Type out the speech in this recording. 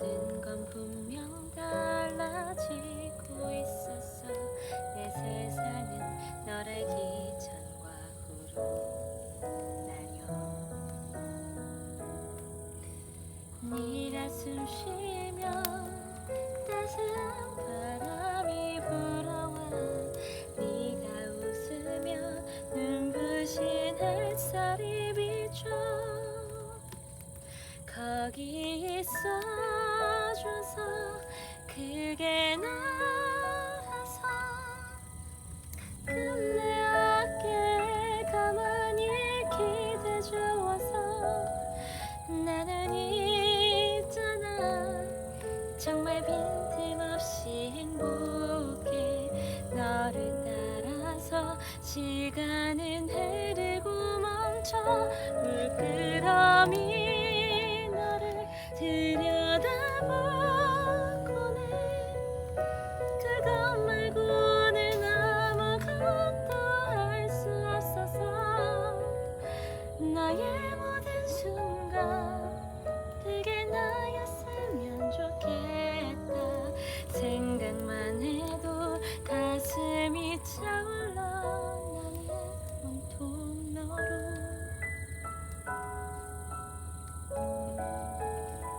모든 건 분명 달라지고 있었어. 내 세상은 널 알기 전과 후로 나뉘어 네가 숨 쉬면 따스한 바람이 불어와. 네가 웃으며 눈부신 햇살이 비춰. 거기 있어. 줘서 그게 나라서 가끔 내 어깨에 가만히 기대 주어서 나는 있잖아. 정말 빈틈없이 행복해. 너를 따라서 시간은 흐르고 멈춰. 물끄러미